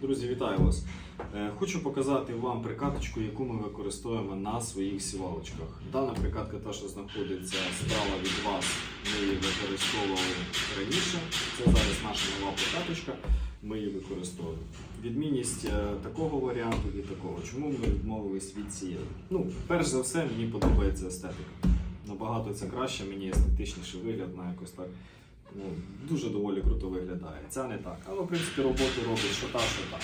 Друзі, вітаю вас! Е, Хочу показати вам прикаточку, яку ми використовуємо на своїх сівалочках. Дана прикатка, та, що знаходиться справа від вас, ми її використовували раніше. Це зараз наша нова прикаточка, ми її використовуємо. Відмінність е, такого варіанту і такого. Чому ми відмовились від цієї? Ну, перш за все, мені подобається естетика. Набагато це краще, мені естетичніший вигляд на якось так. Ну, дуже доволі круто виглядає. Ця не так. Але в принципі роботу робить що та, що та.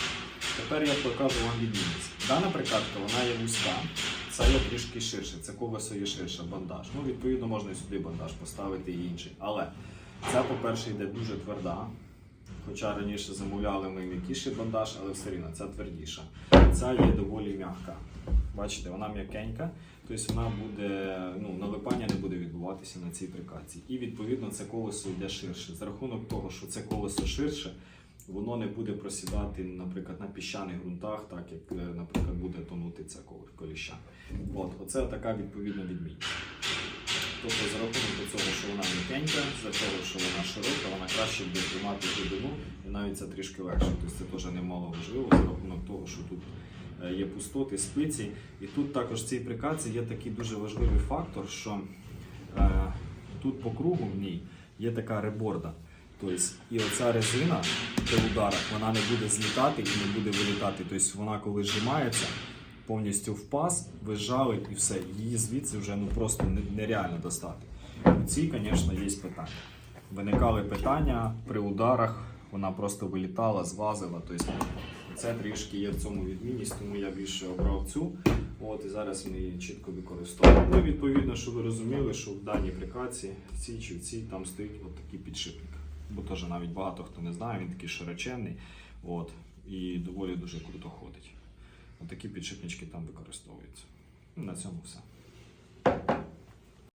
Тепер я покажу вам відмінність. Дана прикатка вона є вузька, це є трішки ширше, це колесо є ширше, бандаж. Ну, відповідно, можна і сюди бандаж поставити і інший. Але ця, по-перше, йде дуже тверда. Хоча раніше замовляли ми м'якіший бандаж, але все рівно ця твердіша. Ця є доволі м'яка. Бачите, вона м'якенька, тобто вона буде, ну, відбуватися на цій прикатці. І відповідно це колесо йде ширше. За рахунок того, що це колесо ширше, воно не буде просідати, наприклад, на піщаних ґрунтах, так як, е, наприклад, буде тонути це коліща. От, оце така відповідна відмінність. Тобто за рахунок того, що вона м'якенька, за того, що вона широка, вона краще буде тримати глибину і навіть це трішки легше. Тобто це теж немало важливо за рахунок того, що тут е, є пустоти, спиці. І тут також в цій прикаці є такий дуже важливий фактор, що тут по кругу в ній є така реборда. Тобто, і оця резина при ударах вона не буде злітати і не буде вилітати. Тобто вона коли зжимається, повністю в паз, визжали і все. Її звідси вже ну просто нереально достати. У цій, звісно, є питання. Виникали питання при ударах, вона просто вилітала, звазила. Тобто це трішки є в цьому відмінність, тому я більше обрав цю. От і зараз ми її чітко використовуємо. Ну, відповідно, щоб ви розуміли, що в даній аплікації, в цій чи в цій, там стоїть от такий підшипник. Бо теж навіть багато хто не знає, він такий широченний. От, і доволі дуже круто ходить. Отакі підшипнички там використовуються. Ну, На цьому все.